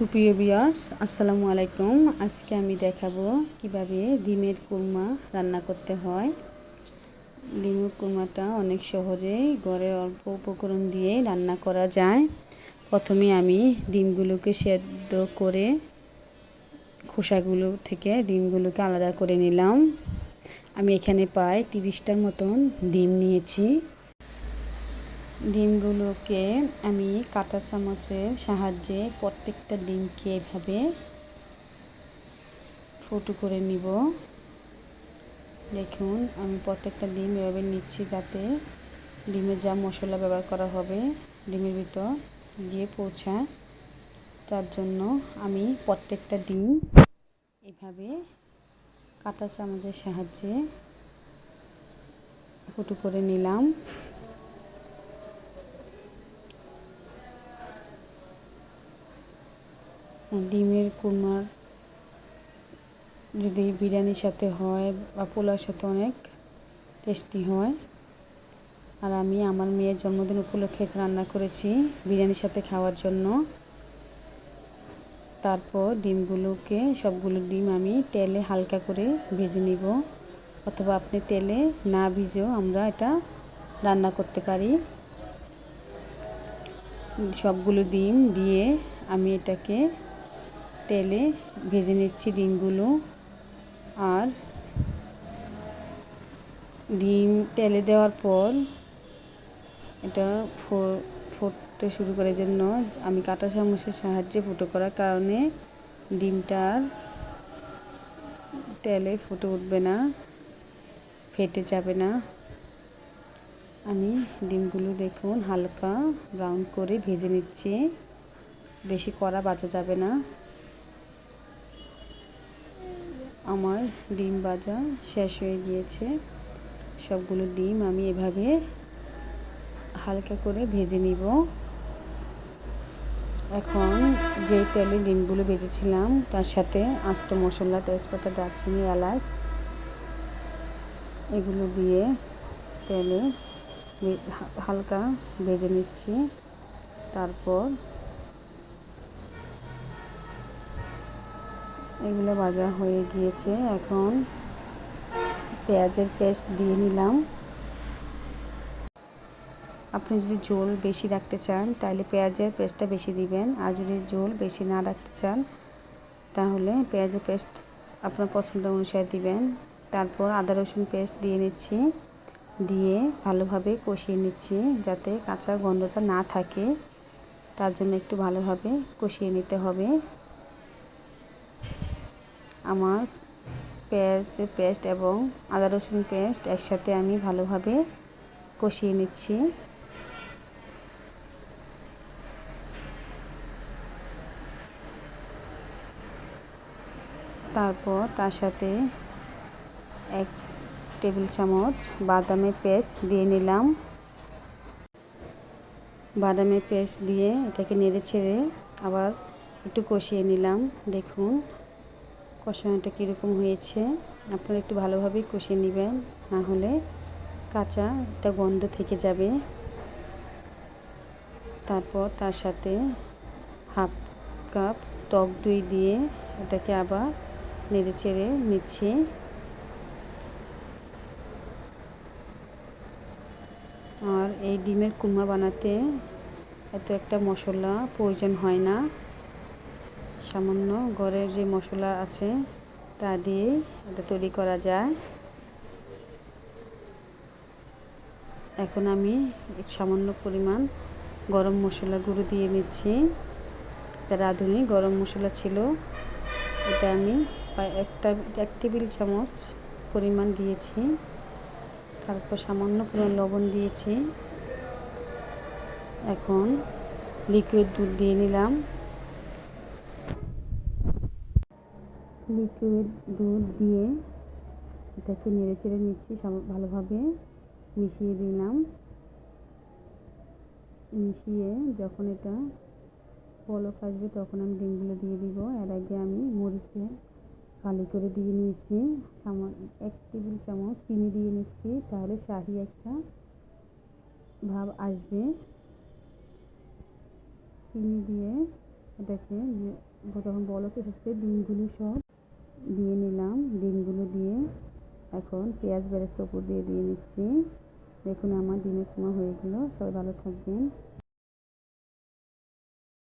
সুপ্রিয় বিয়াস আসসালামু আলাইকুম। আজকে আমি দেখাবো কীভাবে ডিমের কুরমা রান্না করতে হয়। ডিমের কুরমাটা অনেক সহজেই ঘরে অল্প উপকরণ দিয়ে রান্না করা যায়। প্রথমে আমি ডিমগুলোকে সেদ্ধ করে খোসাগুলো থেকে ডিমগুলোকে আলাদা করে নিলাম। আমি এখানে প্রায় তিরিশটার মতন ডিম নিয়েছি। ডিমগুলোকে আমি কাঁটা চামচের সাহায্যে প্রত্যেকটা ডিমকে এভাবে ফুটো করে নিব। দেখুন, আমি প্রত্যেকটা ডিম এভাবে নিচ্ছি যাতে ডিমের যা মশলা ব্যবহার করা হবে ডিমের ভিতর গিয়ে পৌঁছায় তার জন্য আমি প্রত্যেকটা ডিম এভাবে কাঁটা চামচের সাহায্যে ফুটো করে নিলাম। ডিমের কুরমার যদি বিরিয়ানির সাথে হয় বা পোলাওর সাথে অনেক টেস্টি হয়। আর আমি আমার মেয়ের জন্মদিন উপলক্ষে রান্না করেছি বিরিয়ানির সাথে খাওয়ার জন্য। তারপর ডিমগুলোকে সবগুলো ডিম আমি তেলে হালকা করে ভেজে নিব। অথবা আপনি তেলে না ভিজেও আমরা এটা রান্না করতে পারি। সবগুলো ডিম দিয়ে আমি এটাকে তেলে ভেজে নিচ্ছি ডিমগুলো। আর ডিম তেলে দেওয়ার পর এটা ফুটতে শুরু করার জন্য আমি কাঁটা চামচের সাহায্যে ফুটো করার কারণে ডিমটার তেলে ফুটে উঠবে না, ফেটে যাবে না। আমি ডিমগুলো দেখুন হালকা ব্রাউন করে ভেজে নিচ্ছি, বেশি কড়া বাঁচা যাবে না। আমার ডিম ভাজা শেষ হয়ে গিয়েছে। সবগুলো ডিম আমি এভাবে হালকা করে ভেজে নিব। এখন যে তেলে ডিমগুলো ভেজেছিলাম, তার সাথে আস্ত মশলা, তেজপাতা, দারচিনি, এলাচ, এগুলো দিয়ে তেলে হালকা ভেজে নিচ্ছি। তারপর এগুলো ভাজা হয়ে গিয়েছে। এখন পেঁয়াজের পেস্ট দিয়ে নিলাম। আপনি যদি ঝোল বেশি রাখতে চান, তাহলে পেঁয়াজের পেস্টটা বেশি দিবেন। আর যদি ঝোল বেশি না রাখতে চান, তাহলে পেঁয়াজের পেস্ট আপনার পছন্দ অনুসারে দিবেন। তারপর আদা রসুন পেস্ট দিয়ে নিচ্ছি। দিয়ে ভালোভাবে কষিয়ে নিচ্ছি যাতে কাঁচা গন্ধটা না থাকে। তার জন্য একটু ভালোভাবে কষিয়ে নিতে হবে। আমার পেঁয়াজ, পেস্ট এবং আদা রসুন পেস্ট একসাথে আমি ভালোভাবে কষিয়ে নিচ্ছি। তারপর তার সাথে এক টেবিল চামচ বাদামের পেস্ট দিয়ে নিলাম। বাদামের পেস্ট দিয়ে এটাকে নেড়ে ছেড়ে আবার একটু কষিয়ে নিলাম। দেখুন কষানোটা কীরকম হয়েছে, আপনারা একটু ভালোভাবেই কষিয়ে নেবেন, না হলে কাঁচা একটা গন্ধ থেকে যাবে। তারপর তার সাথে হাফ কাপ টক দই দিয়ে এটাকে আবার নেড়ে চেড়ে নিচ্ছি। আর এই ডিমের কুমা বানাতে এত একটা মশলা প্রয়োজন হয় না। সামান্য ঘরের যে মশলা আছে, তা দিয়ে এটা তৈরি করা যায়। এখন আমি সামান্য পরিমাণ গরম মশলা গুঁড়ো দিয়ে নিচ্ছি। রাঁধুনি, গরম মশলা ছিল। এটা আমি একটা এক টেবিল চামচ পরিমাণ দিয়েছি। তারপর সামান্য পরিমাণ লবণ দিয়েছি। এখন লিকুইড দুধ দিয়ে নিলাম। লিকুইড দুধ দিয়ে এটাকে নেড়ে চেড়ে নিচ্ছি ভালোভাবে। মিশিয়ে দিলাম। মিশিয়ে যখন এটা পলক আসবে তখন আমি ডিমগুলো দিয়ে দিব। এর আগে আমি মরিচে ভালো করে দিয়ে নিয়েছি। সামান এক টেবিল চামচ চিনি দিয়ে নিচ্ছি। তাহলে শাহি একটা ভাব আসবে। চিনি দিয়ে এটাকে যখন বলক এসেছে, ডিমগুলো সব দিয়ে নিলাম। ডিমগুলো দিয়ে এখন পেঁয়াজ বেরেস্তা উপর দিয়ে দিয়ে নিচ্ছি। দেখুন আমার ডিমের কুমা হয়ে গেলো। সবাই ভালো থাকবেন।